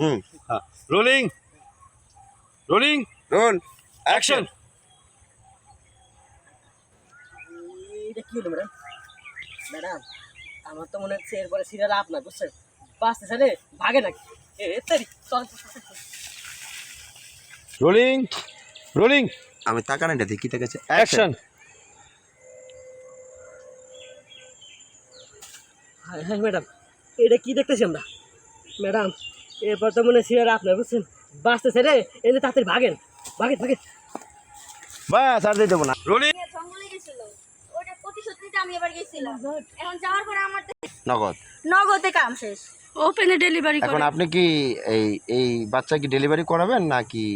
হুম। Rolling rolling roll action এটা কি হলো ম্যাডাম ম্যাডাম আমার তো মনে হচ্ছে এরপরে সিরিয়াল আপনার বুঝছেন? বাঁচতে চাইলে ভাগে নাকি? এ রোলিং রোলিং আমি তাকান এটা দেখি তাকাচ্ছে অ্যাকশন হ্যাঁ হ্যাঁ ম্যাডাম এটা কি দেখতেছি আমরা? ম্যাডাম এরপর তো মনে হয় সিরিয়াল আপনার বুঝছেন? বাঁচতে চাইলে এনে তাড়াতাড়ি ভাগেন ভাগেন ভাগেন বাস আর দিতে না। নগদ। নগদে কাম শেষ। ওপেনে ডেলিভারি এখন আপনি কি এই এই বাচ্চা কি ডেলিভারি করাবেন নাকি?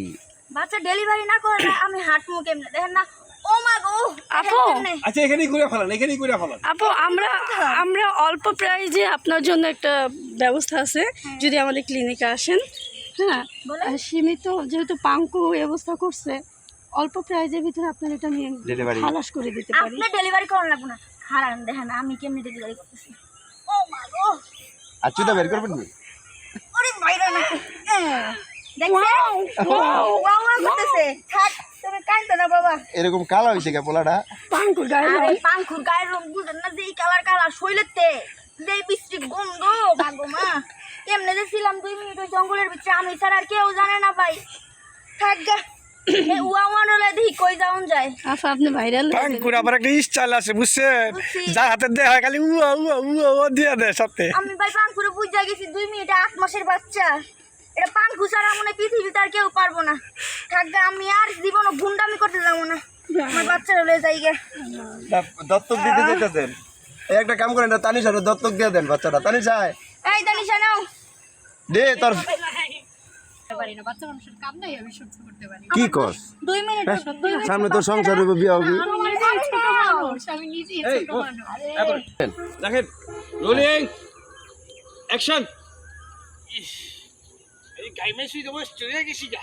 বাচ্চা ডেলিভারি না করলে আমি হাঁটবো কেমনে? দেখেন না। ও মা গো! আপু। আচ্ছা এখানেই করে ফেলান এখানেই করে ফেলান। আপু আমরা আমরা অল্প প্রাইজে আপনার জন্য একটা ব্যবস্থা আছে যদি আমাদের ক্লিনিকে আসেন হ্যাঁ সীমিত যেহেতু পাঙ্কু ব্যবস্থা করছে অল্প প্রাইজের ভিতরে আপনার এটা Delivery? খালাস করে দিতে পারি। আপনি ডেলিভারি করুন লাগবো না। হারান দেখেন আমি কেমনি ডেলিভারি করতেছি। ও মা গো আর চুদা বের করবেন কি ওরে বাইরে নাকি দেখছেন? ওয়াও ওয়াও করতেছে। থাক না বাবা। এরকম কালা হয়েছে কে পোলাটা? পাঙ্কুর গায়ে আরে পাঙ্কুর গায়ের রং বুঝেন না যেই কালার কালার শৈলেতে। যেই বৃষ্টি গন্ধ ভাগো মা। কেমনে যে ছিলাম দুই মিনিট ওই জঙ্গলের ভিতরে আমি ছাড়া আর কেউ জানে না ভাই। থাক গা। এই আমি ভাই পাঙ্কুরে বুঝা গেছি দুই মিনিটে আট মাসের বাচ্চা। এটা পাঙ্কু ছাড়া মনে পৃথিবীতে আর কেউ পারব না। থাক গা আমি আর জীবন গুন্ডামি করতে যাব না। আমার বাচ্চারা লয়ে যাই গে। দত্তক দিতে যেতেছেন। এই একটা কাম করেন না তানিশা দত্তক দিয়ে দেন বাচ্চাটা। তানিশায় এই দানিশা নাও। দে তোর কি কস? মিনিট সামনে তো সংসার হবে বিয়ে হবে। দেখেন রোলিং। অ্যাকশন। এই গাইমে শুই চলে গেছি যা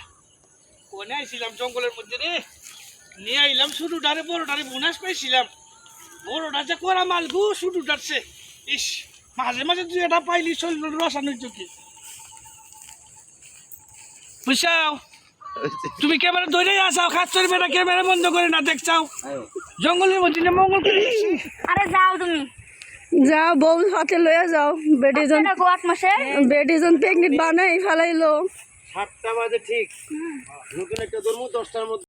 কোনে আইছিলাম জঙ্গলের মধ্যে রে। নিয়ে আইলাম শুধু ডারে বড় ডারে বোনাস পাইছিলাম। বড়টা যে করা মাল গু শুধু ডারছে ইস মাঝে মাঝে তুই এটা পাইলি শরীর রসানোর চোখে বুঝছাও? তুমি ক্যামেরা ধরে আসাও খাস চলবে না ক্যামেরা বন্ধ করে না দেখছাও? জঙ্গলের মধ্যে না মঙ্গল করে। আরে যাও তুমি। যাও বউ হাতে লইয়া যাও। বেডিজন বেডিজন প্রেগনেন্ট বানাই ফেলাইলো। সাতটা বাজে ঠিক। নতুন একটা ধর্ম দশটার মধ্যে